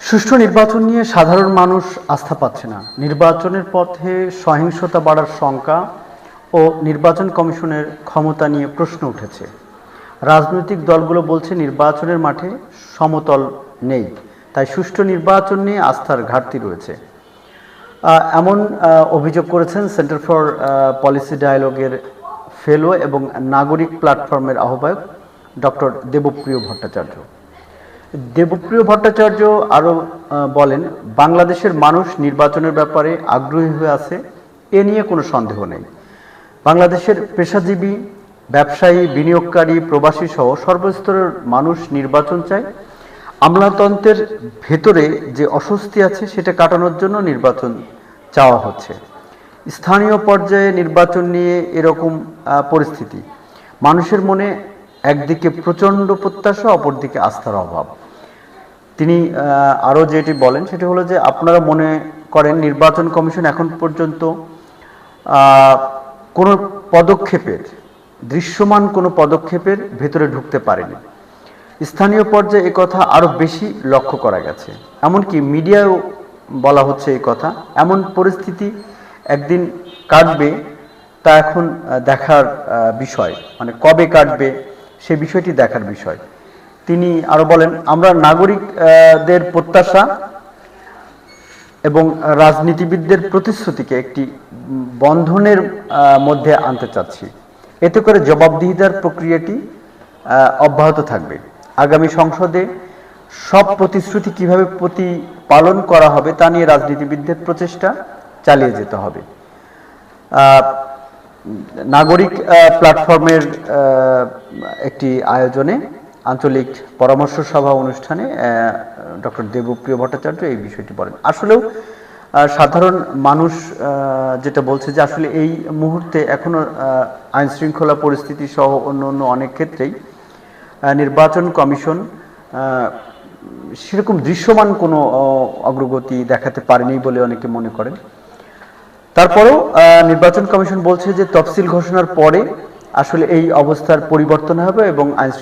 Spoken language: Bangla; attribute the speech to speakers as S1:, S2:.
S1: সুষ্ঠু নির্বাচন নিয়ে সাধারণ মানুষ আস্থা পাচ্ছে না। নির্বাচনের পথে সহিংসতা বাড়ার শঙ্কা ও নির্বাচন কমিশনের ক্ষমতা নিয়ে প্রশ্ন উঠেছে। রাজনৈতিক দলগুলো বলছে নির্বাচনের মাঠে সমতল নেই, তাই সুষ্ঠু নির্বাচন নিয়ে আস্থার ঘাটতি রয়েছে। এমন অভিযোগ করেছেন সেন্টার ফর পলিসি ডায়ালগের ফেলো এবং নাগরিক প্ল্যাটফর্মের আহ্বায়ক ডক্টর দেবপ্রিয় ভট্টাচার্য। দেবপ্রিয় ভট্টাচার্য আরও বলেন, বাংলাদেশের মানুষ নির্বাচনের ব্যাপারে আগ্রহী হয়ে আছে, এ নিয়ে কোনো সন্দেহ নেই। বাংলাদেশের পেশাজীবী, ব্যবসায়ী, বিনিয়োগকারী প্রবাসী সহ সর্বস্তরের মানুষ নির্বাচন চায়। আমলাতন্ত্রের ভেতরে যে অস্বস্তি আছে, সেটা কাটানোর জন্য নির্বাচন চাওয়া হচ্ছে। স্থানীয় পর্যায়ে নির্বাচন নিয়ে এরকম পরিস্থিতি। মানুষের মনে একদিকে প্রচণ্ড প্রত্যাশা, অপরদিকে আস্থার অভাব। তিনি আরও যেটি বলেন সেটি হলো যে আপনারা মনে করেন নির্বাচন কমিশন এখন পর্যন্ত কোনো পদক্ষেপের, দৃশ্যমান কোনো পদক্ষেপের ভেতরে ঢুকতে পারেনি। স্থানীয় পর্যায়ে এ কথা আরও বেশি লক্ষ্য করা গেছে। এমনকি মিডিয়াও বলা হচ্ছে এই কথা। এমন পরিস্থিতি একদিন কাটবে তা এখন দেখার বিষয়। মানে কবে কাটবে সে বিষয়টি দেখার বিষয়। তিনি আরও বলেন, আমরা নাগরিকদের প্রত্যাশা এবং রাজনীতিবিদদের প্রতিশ্রুতিকে একটি বন্ধনের মধ্যে আনতে চাচ্ছি। এতে করে জবাবদিহিতার প্রক্রিয়াটি অব্যাহত থাকবে। আগামী সংসদে সব প্রতিশ্রুতি কীভাবে প্রতিপালন করা হবে তা নিয়ে রাজনীতিবিদদের প্রচেষ্টা চালিয়ে যেতে হবে। নাগরিক প্ল্যাটফর্মের একটি আয়োজনে আঞ্চলিক পরামর্শ সভা অনুষ্ঠানে ডক্টর দেবপ্রিয় ভট্টাচার্য এই বিষয়টি বলেন। আসলেও সাধারণ মানুষ যেটা বলছে যে আসলে এই মুহূর্তে এখনও আইন শৃঙ্খলা পরিস্থিতি সহ অন্য অন্য অনেক ক্ষেত্রেই নির্বাচন কমিশন সেরকম দৃশ্যমান কোনো অগ্রগতি দেখাতে পারেনি বলে অনেকে মনে করেন। তারপরেও নির্বাচন কমিশন বলছে যে তফসিল ঘোষণার পরে আসলে এই অবস্থার পরিবর্তন হবে এবং আইন